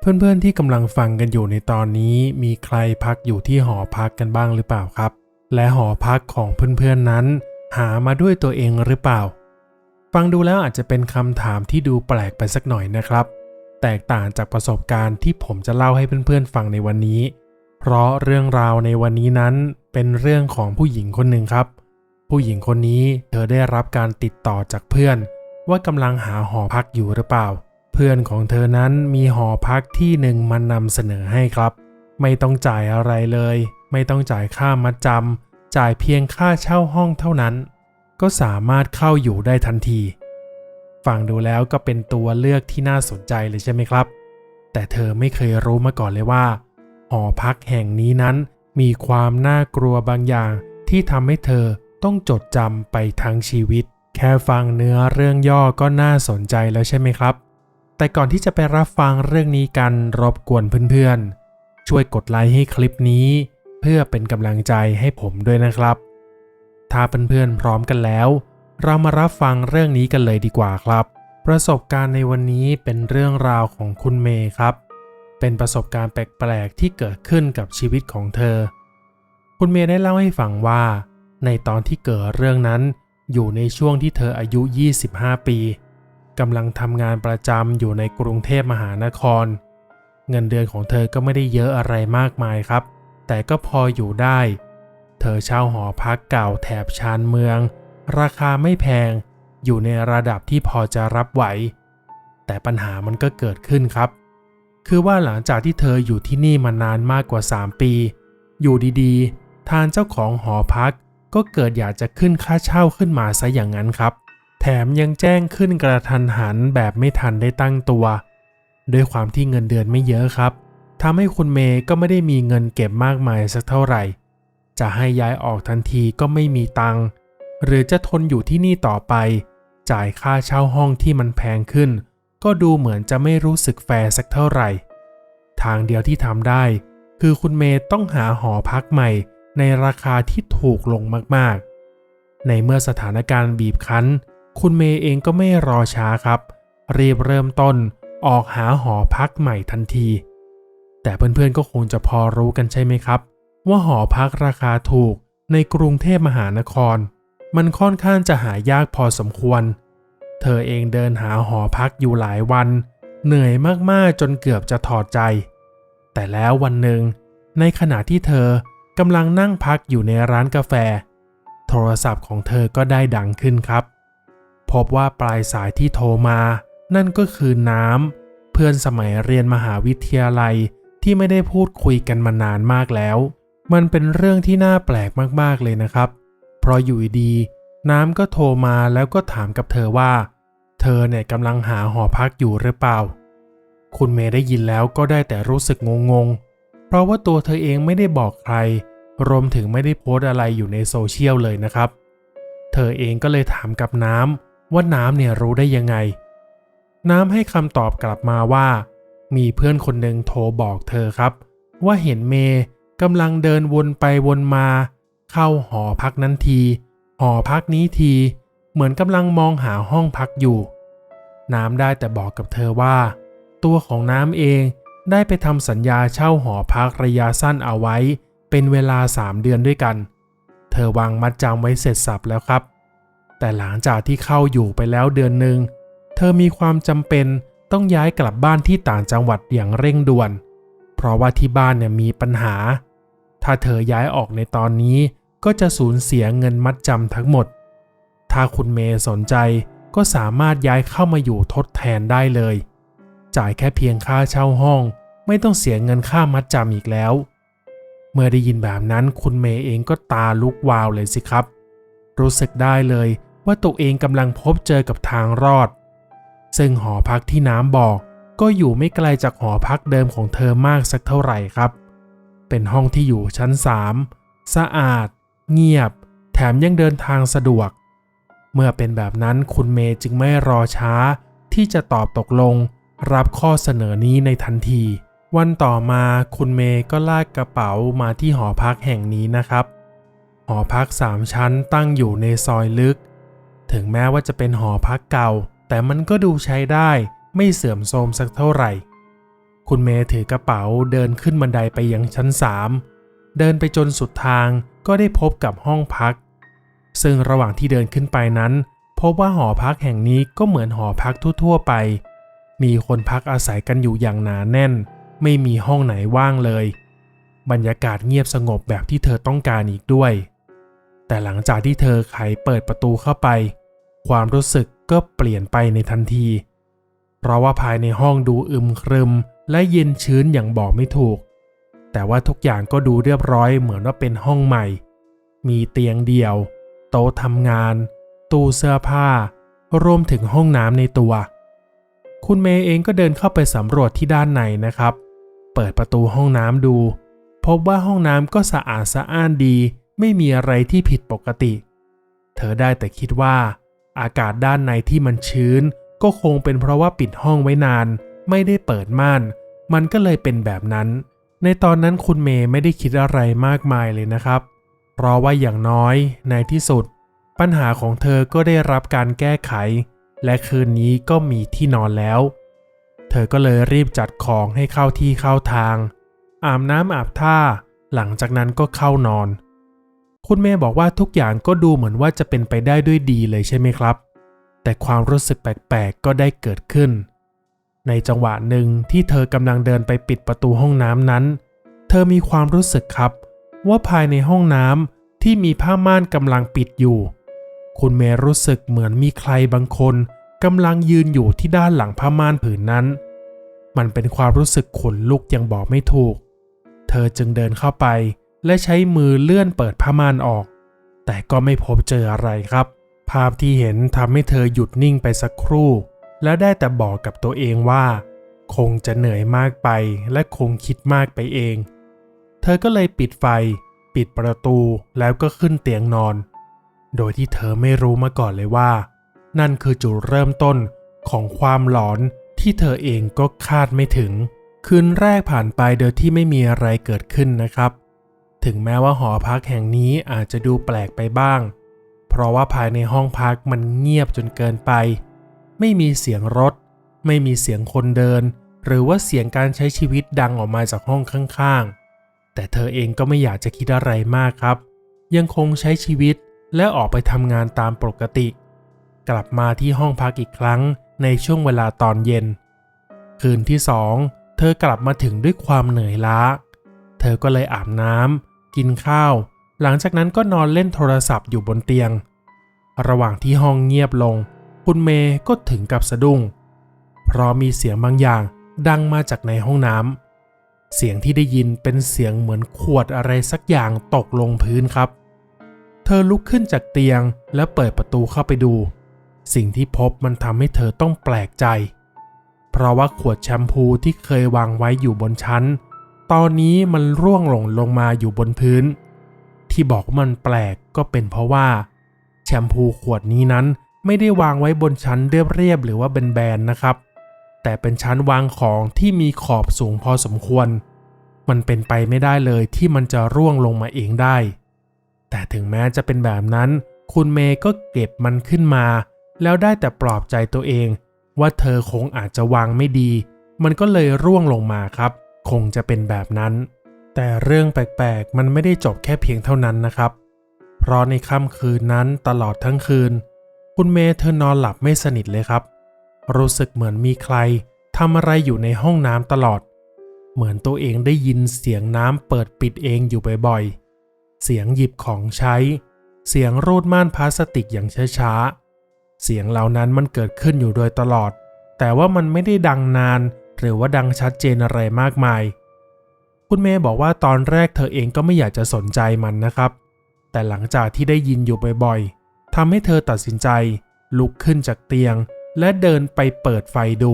เพื่อนๆที่กำลังฟังกันอยู่ในตอนนี้ มีใครพักอยู่ที่หอพักกันบ้างหรือเปล่าครับ และหอพักของเพื่อนๆนั้น หามาด้วยตัวเองหรือเปล่า ฟังดูแล้วอาจจะเป็นคำถามที่ดูแปลกไปสักหน่อยนะครับ แตกต่างจากประสบการณ์ที่ผมจะเล่าให้เพื่อนๆฟังในวันนี้ เพราะเรื่องราวในวันนี้นั้นเป็นเรื่องของผู้หญิงคนหนึ่งครับ ผู้หญิงคนนี้เธอได้รับการติดต่อจากเพื่อน ว่ากำลังหาหอพักอยู่หรือเปล่า พื่อนของเธอนั้นมีหอพักที่หนึ่งมานำเสนอให้ครับ ไม่ต้องจ่ายอะไรเลย ไม่ต้องจ่ายค่ามัดจำจ่ายเพียงค่าเช่าห้องเท่านั้น ก็สามารถเข้าอยู่ได้ทันที ฟังดูแล้วก็เป็นตัวเลือกที่น่าสนใจเลยใช่ไหมครับ แต่เธอไม่เคยรู้มาก่อนเลยว่า หอพักแห่งนี้นั้นมีความน่ากลัวบางอย่างที่ทำให้เธอต้องจดจำไปทั้งชีวิต แค่ฟังเนื้อเรื่องย่อก็น่าสนใจแล้วใช่ไหมครับ แต่ก่อนที่จะไปรับฟังเรื่องนี้กันรบกวนเพื่อนๆ ช่วยกดไลค์ให้คลิปนี้ เพื่อเป็นกำลังใจให้ผมด้วยนะครับ ถ้าเพื่อนๆพร้อมกันแล้ว เรามารับฟังเรื่องนี้กันเลยดีกว่าครับ ประสบการณ์ในวันนี้เป็นเรื่องราวของคุณเมย์ครับ เป็นประสบการณ์แปลกๆที่เกิดขึ้นกับชีวิตของเธอ คุณเมย์ได้เล่าให้ฟังว่า ในตอนที่เกิดเรื่องนั้น อยู่ในช่วงที่เธออายุ 25 ปี กำลังทำงานประจำอยู่ในกรุงเทพมหานคร เงินเดือนของเธอก็ไม่ได้เยอะอะไรมากมายครับ แต่ก็พออยู่ได้ เธอเช่าหอพักเก่าแถบชานเมือง ราคาไม่แพง อยู่ในระดับที่พอจะรับไหว แต่ปัญหามันก็เกิดขึ้นครับ คือว่าหลังจากที่เธออยู่ที่นี่มานานมากกว่า 3 ปี อยู่ดีๆ ทางเจ้าของหอพักก็เกิดอยากจะขึ้นค่าเช่าขึ้นมาซะอย่างนั้นครับ แถมยังแจ้งขึ้นกระทันหันแบบไม่ทันได้ตั้งตัว ด้วยความที่เงินเดือนไม่เยอะครับทำให้คุณเมย์ก็ไม่ได้มีเงินเก็บมากมายสักเท่าไหร่ จะให้ย้ายออกทันทีก็ไม่มีตังค์หรือจะทนอยู่ที่นี่ต่อไป จ่ายค่าเช่าห้องที่มันแพงขึ้น ก็ดูเหมือนจะไม่รู้สึกแฟร์สักเท่าไหร่ ทางเดียวที่ทำได้ คือคุณเมย์ต้องหาหอพักใหม่ ในราคาที่ถูกลงมากๆ ในเมื่อสถานการณ์บีบคั้น คุณเมย์เองก็ไม่รอช้าครับ รีบเริ่มต้นออกหาหอพักใหม่ทันที แต่เพื่อนๆก็คงจะพอรู้กันใช่ไหมครับ ว่าหอพักราคาถูกในกรุงเทพมหานคร มันค่อนข้างจะหายากพอสมควร เธอเองเดินหาหอพักอยู่หลายวัน เหนื่อยมากๆจนเกือบจะถอดใจ แต่แล้ววันหนึ่ง ในขณะที่เธอกำลังนั่งพักอยู่ในร้านกาแฟ โทรศัพท์ของเธอก็ได้ดังขึ้นครับ พบว่าปลายสายที่โทรมา นั่นก็คือน้ำ เพื่อนสมัยเรียนมหาวิทยาลัยที่ไม่ได้พูดคุยกันมานานมากแล้ว มันเป็นเรื่องที่น่าแปลกมากๆเลยนะครับ เพราะอยู่ดีๆน้ำก็โทรมาแล้วก็ถามกับเธอว่า เธอเนี่ยกำลังหาหอพักอยู่หรือเปล่า คุณเมย์ได้ยินแล้วก็ได้แต่รู้สึกงงๆ เพราะว่าตัวเธอเองไม่ได้บอกใคร รวมถึงไม่ได้โพสต์อะไรอยู่ในโซเชียลเลยนะครับ เธอเองก็เลยถามกับน้ำ ว่าน้ำเนี่ยรู้ได้ยังไง น้ำให้คำตอบกลับมาว่า มีเพื่อนคนหนึ่งโทรบอกเธอครับ ว่าเห็นเมย์กำลังเดินวนไปวนมา เข้าหอพักนั้นที หอพักนี้ที เหมือนกำลังมองหาห้องพักอยู่ น้ำได้แต่บอกกับเธอว่า ตัวของน้ำเองได้ไปทำสัญญาเช่าหอพักระยะสั้นเอาไว้ เป็นเวลา 3 เดือนด้วยกัน เธอวางมัดจำไว้เสร็จสับแล้วครับ แต่หลังจากที่เข้าอยู่ไปแล้วเดือนหนึ่ง เธอมีความจำเป็นต้องย้ายกลับบ้านที่ต่างจังหวัดอย่างเร่งด่วน เพราะว่าที่บ้านเนี่ยมีปัญหา ถ้าเธอย้ายออกในตอนนี้ก็จะสูญเสียเงินมัดจำทั้งหมด ถ้าคุณเมย์สนใจก็สามารถย้ายเข้ามาอยู่ทดแทนได้เลย จ่ายแค่เพียงค่าเช่าห้อง ไม่ต้องเสียเงินค่ามัดจำอีกแล้ว เมื่อได้ยินแบบนั้นคุณเมย์เองก็ตาลุกวาวเลยสิครับ รู้สึกได้เลย ว่าตัวเองกำลังพบเจอกับทางรอด ซึ่งหอพักที่น้ำบอก ก็อยู่ไม่ไกลจากหอพักเดิมของเธอมากสักเท่าไหร่ครับ เป็นห้องที่อยู่ชั้น3สะอาด เงียบ แถมยังเดินทางสะดวก เมื่อเป็นแบบนั้นคุณเมย์จึงไม่รอช้า ที่จะตอบตกลง รับข้อเสนอนี้ในทันที วันต่อมาคุณเมย์ก็ลากกระเป๋ามาที่หอพักแห่งนี้นะครับ หอพักสามชั้นตั้งอยู่ในซอยลึก ถึงแม้ว่าจะเป็นหอพักเก่า แต่มันก็ดูใช้ได้ไม่เสื่อมโทรมสักเท่าไหร่ คุณเมย์ถือกระเป๋าเดินขึ้นบันไดไปยังชั้นสามเดินไปจนสุดทางก็ได้พบกับห้องพัก ซึ่งระหว่างที่เดินขึ้นไปนั้น พบว่าหอพักแห่งนี้ก็เหมือนหอพักทั่วๆไป มีคนพักอาศัยกันอยู่อย่างหนาแน่น ไม่มีห้องไหนว่างเลย บรรยากาศเงียบสงบแบบที่เธอต้องการอีกด้วย แต่หลังจากที่เธอไขเปิดประตูเข้าไป ความรู้สึกก็เปลี่ยนไปในทันที เพราะว่าภายในห้องดูอึมครึม และเย็นชื้นอย่างบอกไม่ถูก แต่ว่าทุกอย่างก็ดูเรียบร้อยเหมือนว่าเป็นห้องใหม่ มีเตียงเดี่ยว โต๊ะทำงาน ตู้เสื้อผ้า รวมถึงห้องน้ำในตัว คุณเมย์เองก็เดินเข้าไปสำรวจที่ด้านในนะครับ เปิดประตูห้องน้ำดู พบว่าห้องน้ำก็สะอาดสะอ้านดี ไม่มีอะไรที่ผิดปกติ เธอได้แต่คิดว่า อากาศด้านในที่มันชื้น ก็คงเป็นเพราะว่าปิดห้องไว้นาน ไม่ได้เปิดม่าน มันก็เลยเป็นแบบนั้น ในตอนนั้นคุณเมย์ไม่ได้คิดอะไรมากมายเลยนะครับ เพราะว่าอย่างน้อยในที่สุด ปัญหาของเธอก็ได้รับการแก้ไข และคืนนี้ก็มีที่นอนแล้ว เธอก็เลยรีบจัดของให้เข้าที่เข้าทาง อาบน้ำอาบท่า หลังจากนั้นก็เข้านอน คุณเมย์บอกว่าทุกอย่างก็ดูเหมือนว่าจะเป็นไปได้ด้วยดีเลยใช่ไหมครับ แต่ความรู้สึกแปลกๆก็ได้เกิดขึ้น ในจังหวะหนึ่งที่เธอกำลังเดินไปปิดประตูห้องน้ำนั้น เธอมีความรู้สึกครับ ว่าภายในห้องน้ำที่มีผ้าม่านกำลังปิดอยู่ คุณเมย์รู้สึกเหมือนมีใครบางคนกำลังยืนอยู่ที่ด้านหลังผ้าม่านผืนนั้น มันเป็นความรู้สึกขนลุกยังบอกไม่ถูก เธอจึงเดินเข้าไป และใช้มือเลื่อนเปิดผ้าม่านออก แต่ก็ไม่พบเจออะไรครับ ภาพที่เห็นทำให้เธอหยุดนิ่งไปสักครู่ แล้วได้แต่บอกกับตัวเองว่า คงจะเหนื่อยมากไปและคงคิดมากไปเอง เธอก็เลยปิดไฟ ปิดประตูแล้วก็ขึ้นเตียงนอน โดยที่เธอไม่รู้มาก่อนเลยว่า นั่นคือจุดเริ่มต้นของความหลอนที่เธอเองก็คาดไม่ถึง คืนแรกผ่านไปโดยที่ไม่มีอะไรเกิดขึ้นนะครับ ถึงแม้ว่าหอพักแห่งนี้อาจจะดูแปลกไปบ้าง เพราะว่าภายในห้องพักมันเงียบจนเกินไป ไม่มีเสียงรถ ไม่มีเสียงคนเดิน หรือว่าเสียงการใช้ชีวิตดังออกมาจากห้องข้างๆ แต่เธอเองก็ไม่อยากจะคิดอะไรมากครับ ยังคงใช้ชีวิตและออกไปทำงานตามปกติ กลับมาที่ห้องพักอีกครั้งในช่วงเวลาตอนเย็น คืนที่สองเธอกลับมาถึงด้วยความเหนื่อยล้า เธอก็เลยอาบน้ำ กินข้าว หลังจากนั้นก็นอนเล่นโทรศัพท์อยู่บนเตียง ระหว่างที่ห้องเงียบลง คุณเมย์ก็ถึงกับสะดุ้ง เพราะมีเสียงบางอย่างดังมาจากในห้องน้ำเสียงที่ได้ยินเป็นเสียงเหมือนขวดอะไรสักอย่างตกลงพื้นครับ เธอลุกขึ้นจากเตียงและเปิดประตูเข้าไปดู สิ่งที่พบมันทำให้เธอต้องแปลกใจ เพราะว่าขวดแชมพูที่เคยวางไว้อยู่บนชั้น ตอนนี้มันร่วงหล่นลงมาอยู่บนพื้น ที่บอกมันแปลกก็เป็นเพราะว่า แชมพูขวดนี้นั้นไม่ได้วางไว้บนชั้นเรียบๆหรือว่าแบนๆนะครับ แต่เป็นชั้นวางของที่มีขอบสูงพอสมควร มันเป็นไปไม่ได้เลยที่มันจะร่วงลงมาเองได้ แต่ถึงแม้จะเป็นแบบนั้น คุณเมย์ก็เก็บมันขึ้นมา แล้วได้แต่ปลอบใจตัวเอง ว่าเธอคงอาจจะวางไม่ดี มันก็เลยร่วงลงมาครับ คงจะเป็นแบบนั้น แต่เรื่องแปลกๆ มันไม่ได้จบแค่เพียงเท่านั้นนะครับ เพราะในค่ำคืนนั้นตลอดทั้งคืน คุณเมย์เธอนอนหลับไม่สนิทเลยครับ รู้สึกเหมือนมีใครทำอะไรอยู่ในห้องน้ำตลอด เหมือนตัวเองได้ยินเสียงน้ำเปิดปิดเองอยู่บ่อยๆ เสียงหยิบของใช้ เสียงรูดม่านพลาสติกอย่างช้าๆเสียงเหล่านั้นมันเกิดขึ้นอยู่โดยตลอด แต่ว่ามันไม่ได้ดังนาน หรือว่าดังชัดเจนอะไรมากมาย คุณเมย์บอกว่าตอนแรกเธอเองก็ไม่อยากจะสนใจมันนะครับ แต่หลังจากที่ได้ยินอยู่บ่อยๆทำให้เธอตัดสินใจ ลุกขึ้นจากเตียง และเดินไปเปิดไฟดู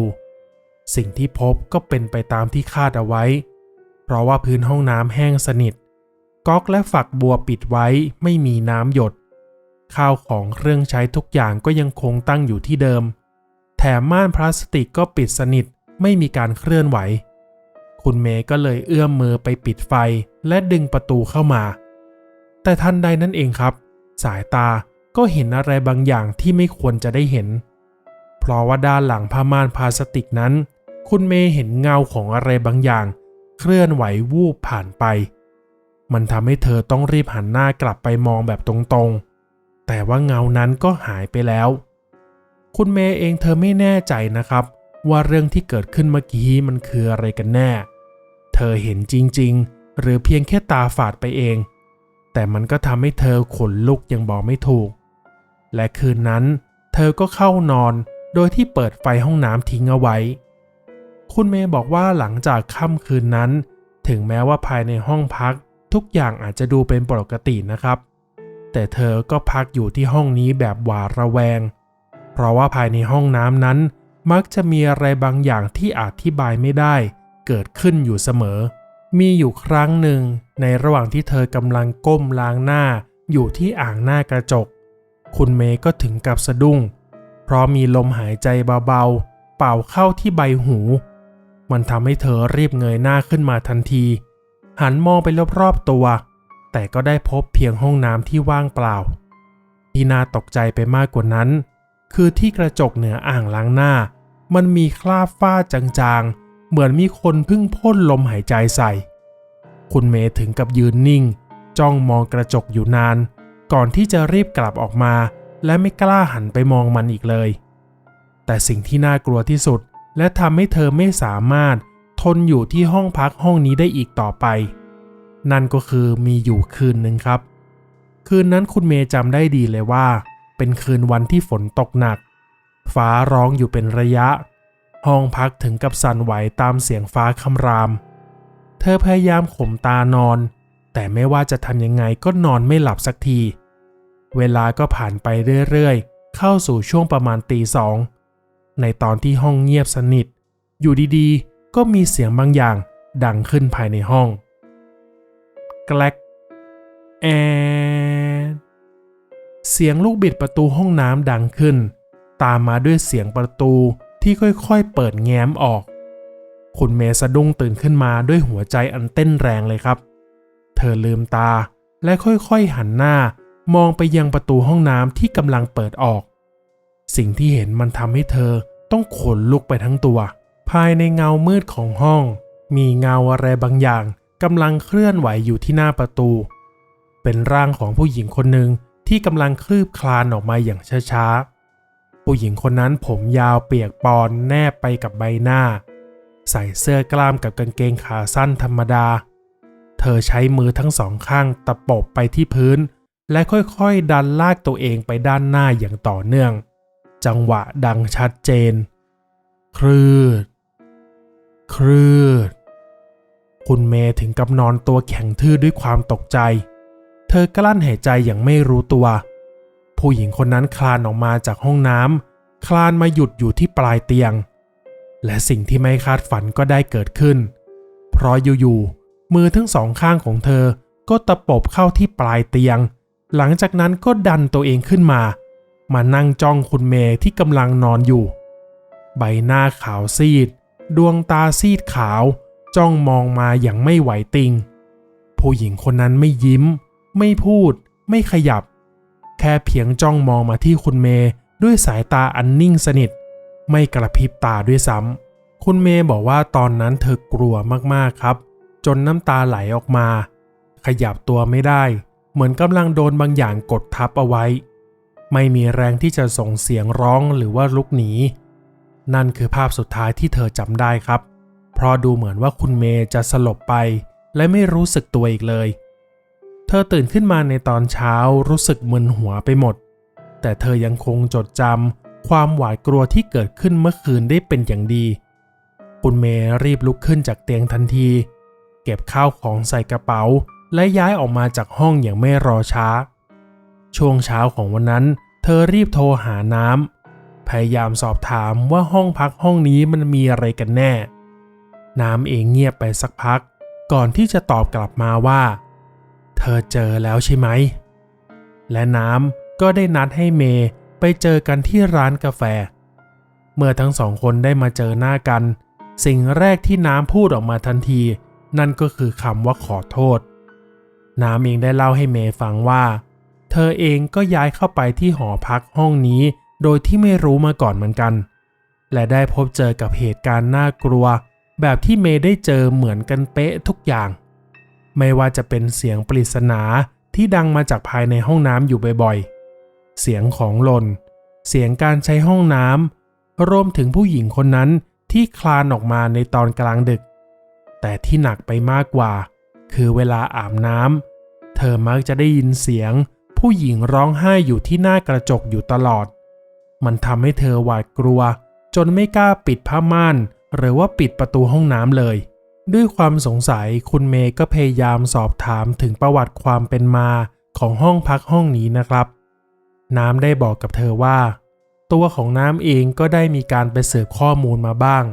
สิ่งที่พบก็เป็นไปตามที่คาดเอาไว้ เพราะว่าพื้นห้องน้ำแห้งสนิทก๊อกและฝักบัวปิดไว้ไม่มีน้ำหยด ข้าวของเครื่องใช้ทุกอย่างก็ยังคงตั้งอยู่ที่เดิม แถมม่านพลาสติกก็ปิดสนิท ไม่มีการเคลื่อนไหว คุณเมย์ก็เลยเอื้อมมือไปปิดไฟและดึงประตูเข้ามา แต่ทันใดนั่นเองครับ สายตาก็เห็นอะไรบางอย่างที่ไม่ควรจะได้เห็น เพราะว่าด้านหลังผ้าม่านพลาสติกนั้น คุณเมย์เห็นเงาของอะไรบางอย่าง เคลื่อนไหววูบผ่านไป มันทำให้เธอต้องรีบหันหน้ากลับไปมองแบบตรงๆ แต่ว่าเงานั้นก็หายไปแล้ว คุณเมย์เองเธอไม่แน่ใจนะครับ ว่าเรื่องที่เกิดขึ้นเมื่อกี้มันคืออะไรกันแน่ เธอเห็นจริงๆ หรือเพียงแค่ตาฝาดไปเอง แต่มันก็ทำให้เธอขนลุกยังบอกไม่ถูก และคืนนั้น เธอก็เข้านอนโดยที่เปิดไฟห้องน้ำทิ้งเอาไว้ คุณเมย์บอกว่าหลังจากค่ำคืนนั้น ถึงแม้ว่าภายในห้องพักทุกอย่างอาจจะดูเป็นปกตินะครับ แต่เธอก็พักอยู่ที่ห้องนี้แบบหวาดระแวง เพราะว่าภายในห้องน้ำนั้น มักจะมีอะไรบางอย่างที่อธิบายไม่ได้ เกิดขึ้นอยู่เสมอ มีอยู่ครั้งหนึ่ง ในระหว่างที่เธอกำลังก้มล้างหน้า อยู่ที่อ่างหน้ากระจก คุณเมย์ก็ถึงกับสะดุ้ง เพราะมีลมหายใจเบาๆ เป่าเข้าที่ใบหู มันทำให้เธอรีบเงยหน้าขึ้นมาทันที หันมองไปรอบๆตัว แต่ก็ได้พบเพียงห้องน้ำที่ว่างเปล่า ที่น่าตกใจไปมากกว่านั้น คือที่กระจกเหนืออ่างล้างหน้า มันมีคราบฝ้าจางๆ เหมือนมีคนเพึ่งพ่นลมหายใจใส่ คุณเมย์ถึงกับยืนนิ่ง จ้องมองกระจกอยู่นาน ก่อนที่จะรีบกลับออกมา และไม่กล้าหันไปมองมันอีกเลย แต่สิ่งที่น่ากลัวที่สุด และทำให้เธอไม่สามารถทนอยู่ที่ห้องพักห้องนี้ได้อีกต่อไป นั่นก็คือมีอยู่คืนหนึ่งครับ คืนนั้นคุณเมย์จำได้ดีเลยว่า เป็นคืนวันที่ฝนตกหนัก ฟ้าร้องอยู่เป็นระยะ ห้องพักถึงกับสั่นไหวตามเสียงฟ้าคำราม เธอพยายามข่มตานอน แต่ไม่ว่าจะทำยังไงก็นอนไม่หลับสักที เวลาก็ผ่านไปเรื่อยๆ เข้าสู่ช่วงประมาณตีสอง ในตอนที่ห้องเงียบสนิท อยู่ดีๆ ก็มีเสียงบางอย่างดังขึ้นภายในห้อง แกลกแอนเสียงลูกบิดประตูห้องน้ำดังขึ้น ตามมาด้วยเสียงประตูที่ค่อยๆ เปิดแง้มออก คุณเมย์สะดุ้งตื่นขึ้นมาด้วยหัวใจอันเต้นแรงเลยครับ เธอลืมตาและค่อยๆหันหน้ามองไปยังประตูห้องน้ำที่กำลังเปิดออก สิ่งที่เห็นมันทำให้เธอต้องขนลุกไปทั้งตัว ภายในเงามืดของห้อง มีเงาอะไรบางอย่างกำลังเคลื่อนไหวอยู่ที่หน้าประตู เป็นร่างของผู้หญิงคนหนึ่งที่กำลังคลืบคลานออกมาอย่างช้าๆ ผู้หญิงคนนั้นผมยาวเปียกปอนแนบไปกับใบหน้า ใส่เสื้อกล้ามกับกางเกงขาสั้นธรรมดา เธอใช้มือทั้งสองข้างตะปบไปที่พื้น และค่อยๆ ดันลากตัวเองไปด้านหน้าอย่างต่อเนื่อง จังหวะดังชัดเจนคลืดคลืด คุณเมย์ถึงกับนอนตัวแข็งทื่อด้วยความตกใจ เธอกลั้นหายใจอย่างไม่รู้ตัว ผู้หญิงคนนั้นคลานออกมาจากห้องน้ำคลานมาหยุดอยู่ที่ปลายเตียง และสิ่งที่ไม่คาดฝันก็ได้เกิดขึ้น เพราะอยู่ๆมือทั้งสองข้างของเธอก็ตะปบเข้าที่ปลายเตียง หลังจากนั้นก็ดันตัวเองขึ้นมา มานั่งจ้องคุณเมย์ที่กำลังนอนอยู่ ใบหน้าขาวซีด ดวงตาซีดขาว จ้องมองมาอย่างไม่ไหวติง ผู้หญิงคนนั้นไม่ยิ้ม ไม่พูด ไม่ขยับ แค่เพียงจ้องมองมาที่คุณเมย์ด้วยสายตาอันนิ่งสนิท ไม่กระพริบตาด้วยซ้ำคุณเมย์บอกว่าตอนนั้นเธอกลัวมากๆครับ จนน้ำตาไหลออกมา ขยับตัวไม่ได้ เหมือนกำลังโดนบางอย่างกดทับเอาไว้ ไม่มีแรงที่จะส่งเสียงร้องหรือว่าลุกหนี นั่นคือภาพสุดท้ายที่เธอจำได้ครับ เพราะดูเหมือนว่าคุณเมย์จะสลบไป และไม่รู้สึกตัวอีกเลย เธอตื่นขึ้นมาในตอนเช้ารู้สึกมึนหัวไปหมด แต่เธอยังคงจดจำความหวาดกลัวที่เกิดขึ้นเมื่อคืนได้เป็นอย่างดี คุณเมย์รีบลุกขึ้นจากเตียงทันที เก็บข้าวของใส่กระเป๋า และย้ายออกมาจากห้องอย่างไม่รอช้า ช่วงเช้าของวันนั้น เธอรีบโทรหาน้ำพยายามสอบถามว่าห้องพักห้องนี้มันมีอะไรกันแน่ น้ำเองเงียบไปสักพัก ก่อนที่จะตอบกลับมาว่า อเจอแล้วใช่ไหม และน้ำก็ได้นัดให้เมย์ไปเจอกันที่ร้านกาแฟ เมื่อทั้งสองคนได้มาเจอหน้ากัน สิ่งแรกที่น้ำพูดออกมาทันที นั่นก็คือคำว่าขอโทษ น้ำเองได้เล่าให้เมย์ฟังว่า เธอเองก็ย้ายเข้าไปที่หอพักห้องนี้โดยที่ไม่รู้มาก่อนเหมือนกัน และได้พบเจอกับเหตุการณ์น่ากลัว แบบที่เมย์ได้เจอเหมือนกันเป๊ะทุกอย่าง ไม่ว่าจะเป็นเสียงปริศนาที่ดังมาจากภายในห้องน้ำอยู่บ่อยๆ เสียงของหล่นเสียงการใช้ห้องน้ำรวมถึงผู้หญิงคนนั้นที่คลานออกมาในตอนกลางดึก แต่ที่หนักไปมากกว่า คือเวลาอาบน้ำเธอมักจะได้ยินเสียง ผู้หญิงร้องไห้อยู่ที่หน้ากระจกอยู่ตลอด มันทำให้เธอหวาดกลัว จนไม่กล้าปิดผ้าม่าน หรือว่าปิดประตูห้องน้ำเลย ด้วยความสงสัยคุณเมย์ก็พยายามสอบถามถึงประวัติความเป็นมาของห้องพักห้องนี้นะครับ น้ำได้บอกกับเธอว่า ตัวของน้ำเองก็ได้มีการไปเสืบข้อมูลมาบ้าง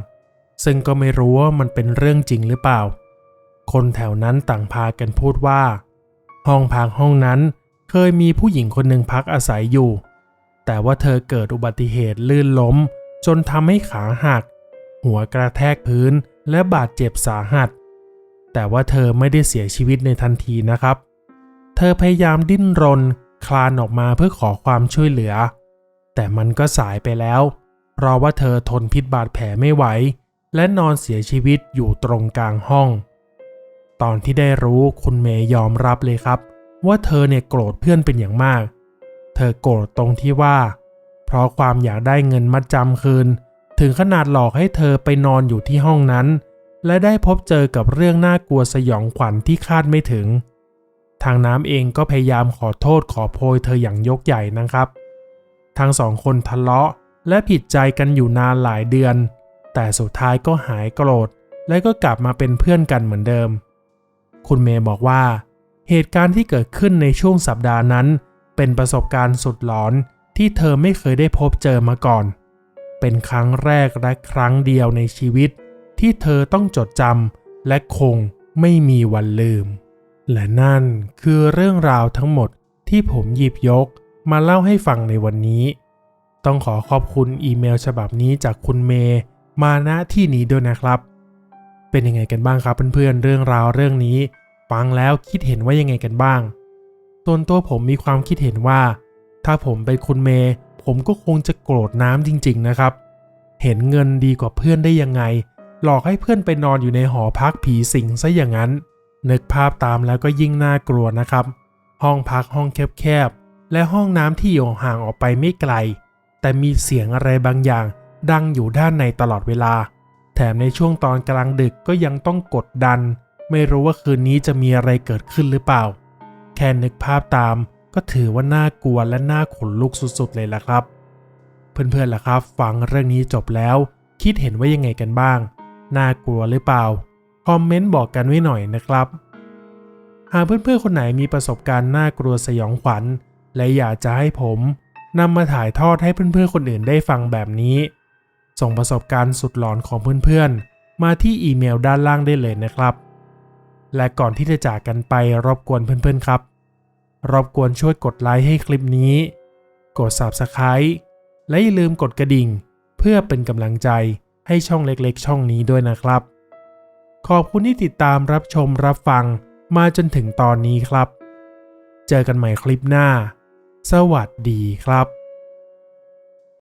ซึ่งก็ไม่รู้ว่ามันเป็นเรื่องจริงหรือเปล่า คนแถวนั้นต่างพากันพูดว่า ห้องพักห้องนั้นเคยมีผู้หญิงคนหนึ่งพักอาศัยอยู่ แต่ว่าเธอเกิดอุบัติเหตุลื่นล้ม จนทำให้ขาหัก หัวกระแทกพื้น และบาดเจ็บสาหัส แต่ว่าเธอไม่ได้เสียชีวิตในทันทีนะครับ เธอพยายามดิ้นรนคลานออกมาเพื่อขอความช่วยเหลือ แต่มันก็สายไปแล้ว เพราะว่าเธอทนพิษบาดแผลไม่ไหว และนอนเสียชีวิตอยู่ตรงกลางห้อง ตอนที่ได้รู้คุณเมย์ยอมรับเลยครับ ว่าเธอเนี่ยโกรธเพื่อนเป็นอย่างมาก เธอโกรธตรงที่ว่า เพราะความอยากได้เงินมัดจำคืน ถึงขนาดหลอกให้เธอไปนอนอยู่ที่ห้องนั้น และได้พบเจอกับเรื่องน่ากลัวสยองขวัญที่คาดไม่ถึง ทางน้ำเองก็พยายามขอโทษขอโพยเธออย่างยกใหญ่นะครับ ทั้งสองคนทะเลาะและผิดใจกันอยู่นานหลายเดือน แต่สุดท้ายก็หายโกรธ และก็กลับมาเป็นเพื่อนกันเหมือนเดิม คุณเมย์บอกว่า เหตุการณ์ที่เกิดขึ้นในช่วงสัปดาห์นั้น เป็นประสบการณ์สุดหลอนที่เธอไม่เคยได้พบเจอมาก่อน เป็นครั้งแรกและครั้งเดียวในชีวิต ที่เธอต้องจดจำและคงไม่มีวันลืม และนั่นคือเรื่องราวทั้งหมดที่ผมหยิบยกมาเล่าให้ฟังในวันนี้ ต้องขอขอบคุณอีเมลฉบับนี้จากคุณเมย์มาณที่นี้ด้วยนะครับ เป็นยังไงกันบ้างครับเพื่อนๆเรื่องราวเรื่องนี้ ฟังแล้วคิดเห็นว่ายังไงกันบ้างส่วนตัวผมมีความคิดเห็นว่า ถ้าผมเป็นคุณเมย์ ผมก็คงจะโกรธน้ำจริง ๆ นะครับ เห็นเงินดีกว่าเพื่อนได้ยังไง หลอกให้เพื่อนไปนอนอยู่ในหอพักผีสิงซะอย่างนั้น นึกภาพตามแล้วก็ยิ่งน่ากลัวนะครับ ห้องพักห้องแคบๆ และห้องน้ำที่อยู่ห่างออกไปไม่ไกล แต่มีเสียงอะไรบางอย่าง ดังอยู่ด้านในตลอดเวลา แถมในช่วงตอนกลางดึกก็ยังต้องกดดัน ไม่รู้ว่าคืนนี้จะมีอะไรเกิดขึ้นหรือเปล่า แค่นึกภาพตาม ก็ถือว่าน่ากลัวและน่าขนลุกสุดๆเลยล่ะครับ เพื่อนๆล่ะครับ ฟังเรื่องนี้จบแล้ว คิดเห็นว่ายังไงกันบ้าง น่ากลัวหรือเปล่า คอมเมนต์บอกกันไว้หน่อยนะครับ หากเพื่อนๆคนไหนมีประสบการณ์น่ากลัวสยองขวัญ และอยากจะให้ผมนำมาถ่ายทอดให้เพื่อนๆคนอื่นได้ฟังแบบนี้ ส่งประสบการณ์สุดหลอนของเพื่อนๆ มาที่อีเมลด้านล่างได้เลยนะครับ และก่อนที่จะจากกันไปรบกวนเพื่อนๆครับ รบกวนช่วยกดไลค์ให้คลิปนี้ กด Subscribe และอย่าลืมกดกระดิ่ง เพื่อเป็นกำลังใจให้ช่องเล็กๆ ช่องนี้ด้วยนะครับ ขอบคุณที่ติดตามรับชมรับฟังมาจนถึงตอนนี้ครับ เจอกันใหม่คลิปหน้า สวัสดีครับ